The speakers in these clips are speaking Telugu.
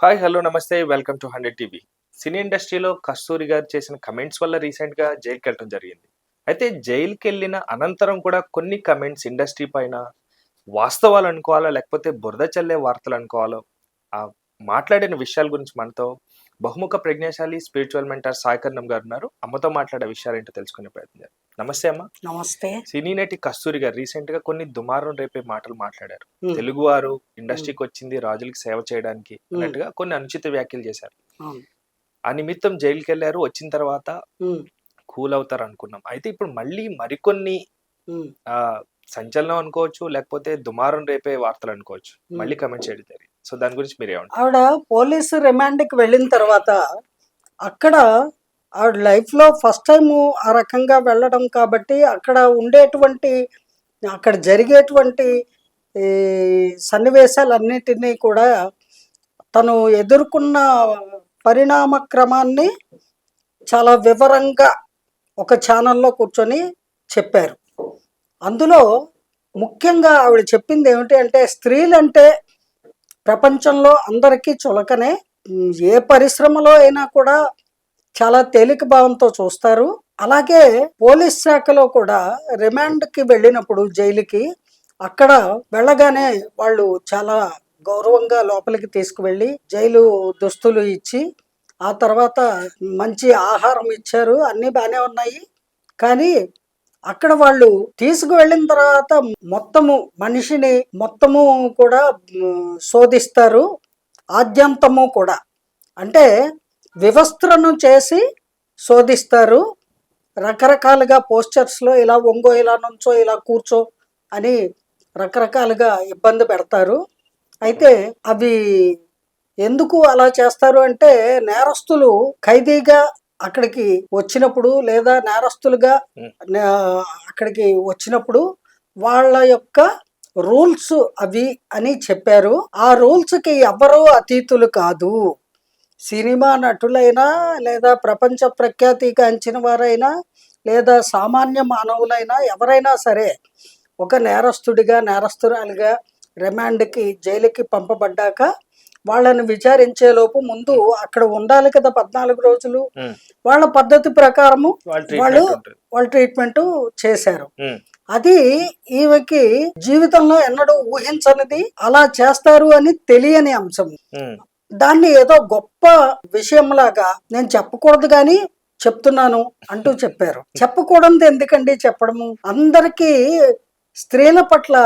హాయ్ హలో నమస్తే welcome to hundred TV cine ఇండస్ట్రీలో కస్తూరి గారు చేసిన కమెంట్స్ వల్ల రీసెంట్గా జైలుకి వెళ్ళడం జరిగింది. అయితే జైలుకి వెళ్ళిన అనంతరం కూడా కొన్ని కమెంట్స్ ఇండస్ట్రీ పైన వాస్తవాలు అనుకోవాలా లేకపోతే బురద చల్లే వార్తలు అనుకోవాలో? ఆ మాట్లాడిన విషయాల గురించి మనతో బహుముఖ ప్రజ్ఞాశాలి స్పిరిచువల్ మెంటర్ సాయికర్ణం గారు ఉన్నారు. అమ్మతో మాట్లాడే విషయాలు ఏంటో తెలుసుకునే ప్రయత్నం చేద్దాం. నమస్తే అమ్మ. నమస్తే. సినీ నటి కస్తూరి గారు రీసెంట్గా కొన్ని దుమారం రేపే మాటలు మాట్లాడారు. ఉమ్, తెలుగువారు ఇండస్ట్రీకి వచ్చింది రాజులకి సేవ చేయడానికి అన్నట్టుగా కొన్ని అనుచిత వ్యాఖ్యలు చేశారు. ఆ నిమిత్తం జైలుకి వెళ్ళారు వచ్చిన తర్వాత కూల్ అవుతారు అనుకున్నాం. అయితే ఇప్పుడు మళ్ళీ మరికొన్ని సంచలనం అనుకోవచ్చు లేకపోతే దుమారం రేపే వార్తలు అనుకోవచ్చు. మళ్ళీ కమెంట్ చేయడం జరిగింది. సో దాని గురించి మీరు ఏమంటారు ఆవిడ పోలీసు రిమాండ్కి వెళ్ళిన తర్వాత అక్కడ ఆవిడ లైఫ్లో ఫస్ట్ టైం ఆ రకంగా వెళ్ళడం కాబట్టి అక్కడ ఉండేటువంటి అక్కడ జరిగేటువంటి ఈ సన్నివేశాలన్నిటినీ కూడా తను ఎదుర్కొన్న పరిణామ క్రమాన్ని చాలా వివరంగా ఒక ఛానల్లో కూర్చొని చెప్పారు. అందులో ముఖ్యంగా ఆవిడ చెప్పింది ఏమిటి అంటే స్త్రీలంటే ప్రపంచంలో అందరికీ చులకనే ఏ పరిశ్రమలో అయినా కూడా చాలా తేలిక భావంతో చూస్తారు. అలాగే పోలీస్ శాఖలో కూడా రిమాండ్కి వెళ్ళినప్పుడు జైలుకి అక్కడ వెళ్ళగానే వాళ్ళు చాలా గౌరవంగా లోపలికి తీసుకువెళ్ళి జైలు దుస్తులు ఇచ్చి ఆ తర్వాత మంచి ఆహారం ఇచ్చారు. అన్నీ బాగానే ఉన్నాయి. కానీ అక్కడ వాళ్ళు తీసుకువెళ్ళిన తర్వాత మొత్తము మనిషిని మొత్తము కూడా శోధిస్తారు. ఆద్యంతము కూడా. అంటే వివస్త్రను చేసి శోధిస్తారు. రకరకాలుగా పోస్టర్స్లో ఇలా ఒంగో ఇలా నుంచో ఇలా కూర్చో అని రకరకాలుగా ఇబ్బంది పెడతారు. అయితే అవి ఎందుకు అలా చేస్తారు అంటే నేరస్తులు ఖైదీగా అక్కడికి వచ్చినప్పుడు లేదా నేరస్తులుగా అక్కడికి వచ్చినప్పుడు వాళ్ళ యొక్క రూల్స్ అవి అని చెప్పారు. ఆ రూల్స్కి ఎవరు అతీతులు కాదు. సినిమా నటులైనా లేదా ప్రపంచ ప్రఖ్యాతిగాంచిన వారైనా లేదా సామాన్య మానవులైనా ఎవరైనా సరే ఒక నేరస్తుడిగా నేరస్తురాలిగా రిమాండ్కి జైలుకి పంపబడ్డాక వాళ్ళని విచారించేలోపు ముందు అక్కడ ఉండాలి కదా పద్నాలుగు రోజులు. వాళ్ళ పద్ధతి ప్రకారము వాళ్ళ వాళ్ళు ట్రీట్మెంట్ చేశారు. అది ఈమెకి జీవితంలో ఎన్నడూ ఊహించనిది అలా చేస్తారు అని తెలియని అంశం. దాన్ని ఏదో గొప్ప విషయంలాగా నేను చెప్పకూడదు కానీ చెప్తున్నాను అంటూ చెప్పారు. చెప్పకూడదు ఎందుకండి చెప్పడము? అందరికీ స్త్రీల పట్ల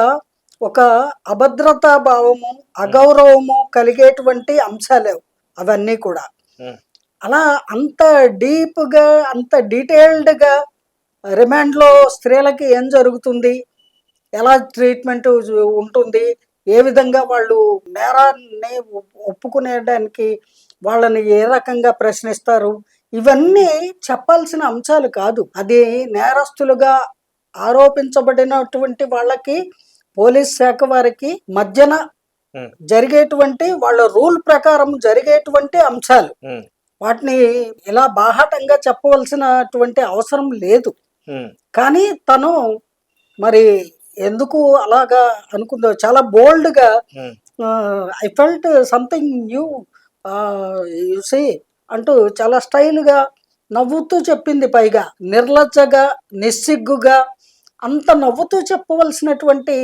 ఒక అభద్రతా భావము అగౌరవము కలిగేటువంటి అంశాలే అవన్నీ కూడా. అలా అంత డీప్గా అంత డీటెయిల్డ్గా రిమాండ్లో స్త్రీలకి ఏం జరుగుతుంది? ఎలా ట్రీట్మెంట్ ఉంటుంది? ఏ విధంగా వాళ్ళు నేరాన్ని ఒప్- ఒప్పుకునేయడానికి వాళ్ళని ఏ రకంగా ప్రశ్నిస్తారు? ఇవన్నీ చెప్పాల్సిన అంశాలు కాదు. అది నేరస్తులుగా ఆరోపించబడినటువంటి వాళ్ళకి పోలీస్ శాఖ వారికి మధ్యన జరిగేటువంటి వాళ్ళ రూల్ ప్రకారం జరిగేటువంటి అంశాలు. వాటిని ఇలా బాహాటంగా చెప్పవలసినటువంటి అవసరం లేదు. కానీ తను మరి ఎందుకు అలాగా అనుకుందో చాలా బోల్డ్గా I felt something new you see అంటూ చాలా స్టైల్గా నవ్వుతూ చెప్పింది పైగా. నిర్లజ్జగా నిస్సిగ్గుగా అంత నవ్వుతూ చెప్పవలసినటువంటి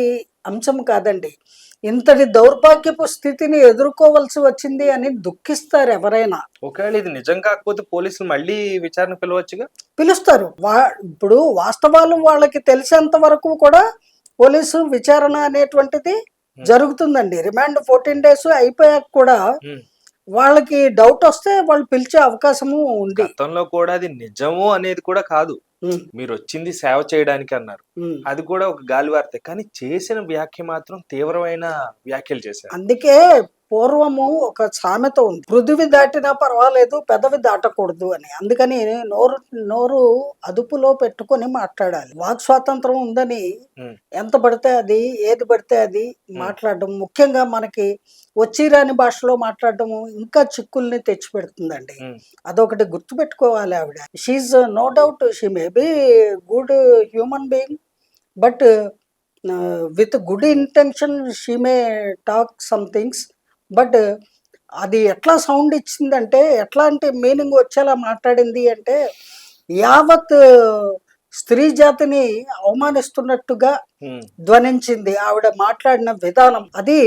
అంశం కాదండి. ఇంతటి దౌర్భాగ్యపు స్థితిని ఎదుర్కోవలసి వచ్చింది అని దుఃఖిస్తారు ఎవరైనా. ఒకవేళ ఇది నిజం కాకపోతే పోలీసులు మళ్ళీ విచారణ పిలవచ్చుగా? పిలుస్తారు. వా ఇప్పుడు వాస్తవాలు వాళ్ళకి తెలిసేంత వరకు కూడా పోలీసు విచారణ అనేటువంటిది జరుగుతుందండి. రిమాండ్ ఫోర్టీన్ డేస్ అయిపోయాక కూడా. వాళ్ళకి డౌట్ వస్తే వాళ్ళు పిలిచే అవకాశము ఉంది. గతంలో కూడా అది నిజము అనేది కూడా కాదు. మీరు వచ్చింది సేవ చేయడానికి అన్నారు. అది కూడా ఒక గాలి వార్తే కానీ చేసిన వ్యాఖ్య మాత్రం తీవ్రమైన వ్యాఖ్యలు చేశారు. అందుకే పూర్వము ఒక సామెత ఉంది. పృథివి దాటినా పర్వాలేదు పెదవి దాటకూడదు అని. అందుకని నోరు నోరు అదుపులో పెట్టుకొని మాట్లాడాలి. వాక్ స్వాతంత్రం ఉందని ఎంత పడితే అది ఏది పడితే అది మాట్లాడడం. ముఖ్యంగా మనకి వచ్చిరాని భాషలో మాట్లాడడము ఇంకా చిక్కుల్ని తెచ్చి పెడుతుందండి ఉమ్, అదొకటి గుర్తుపెట్టుకోవాలి ఆవిడ. She no doubt she may be good human being but with good intention she may talk some things but అది ఎట్లా సౌండ్ ఇచ్చిందంటే ఎట్లాంటి మీనింగ్ వచ్చేలా మాట్లాడింది అంటే యావత్ స్త్రీ జాతిని అవమానిస్తున్నట్టుగా ధ్వనించింది ఆవిడ మాట్లాడిన విధానం. అది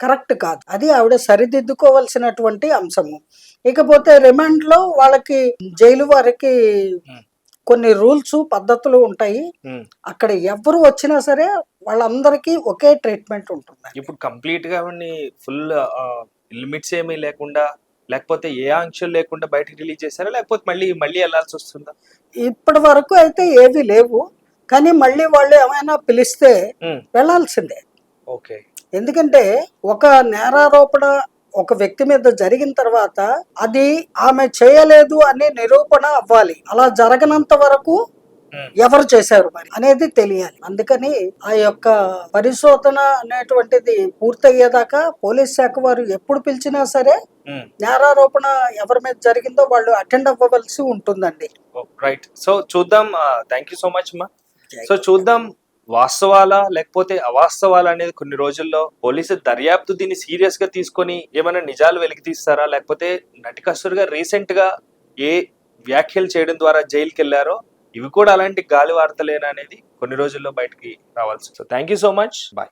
కరెక్ట్ కాదు. అది ఆవిడ సరిదిద్దుకోవాల్సినటువంటి అంశము. ఇకపోతే రిమాండ్లో వాళ్ళకి జైలు వారికి. కొన్ని రూల్స్ పద్ధతులు ఉంటాయి. అక్కడ ఎవరు వచ్చినా సరే వాళ్ళందరికీ ఒకే ట్రీట్మెంట్ ఉంటుంది ఇప్పుడు కంప్లీట్గా ఫుల్ లిమిట్స్ ఏమీ లేకుండా లేకపోతే ఏ ఆంక్షలు లేకుండా బయటకు రిలీజ్ చేశారా? లేకపోతే మళ్ళీ మళ్ళీ వెళ్ళాల్సి వస్తుందా? ఇప్పటి వరకు అయితే ఏవి లేవు. కానీ మళ్ళీ వాళ్ళు ఏమైనా పిలిస్తే వెళ్ళాల్సిందే. ఓకే. ఎందుకంటే ఒక నేరారోపణ ఒక వ్యక్తి మీద జరిగిన తర్వాత అది ఆమె చేయలేదు అనే నిరూపణ అవ్వాలి. అలా జరగనంత వరకు ఎవరు చేశారు మరి అనేది తెలియాలి. అందుకని ఆ యొక్క పరిశోధన అనేటువంటిది పూర్తయ్యేదాకా పోలీస్ శాఖ వారు ఎప్పుడు పిలిచినా సరే ఉమ్. నేరారోపణ ఎవరి మీద జరిగిందో వాళ్ళు అటెండ్ అవ్వవలసి ఉంటుందండి. రైట్ సో చూద్దాం థ్యాంక్ యూ సో మచ్ మా సో చూద్దాం వాస్తవాలా లేకపోతే అవాస్తవాలా అనేది కొన్ని రోజుల్లో పోలీసు దర్యాప్తు దీన్ని సీరియస్గా తీసుకొని ఏమైనా నిజాలు వెలికి తీస్తారా? లేకపోతే నటి కస్తూరిగా రీసెంట్గా ఏ వ్యాఖ్యలు చేయడం ద్వారా జైలుకి వెళ్ళారో ఇవి కూడా అలాంటి గాలి వార్తలేనా అనేది కొన్ని రోజుల్లో బయటికి రావాల్సి so thank you so much bye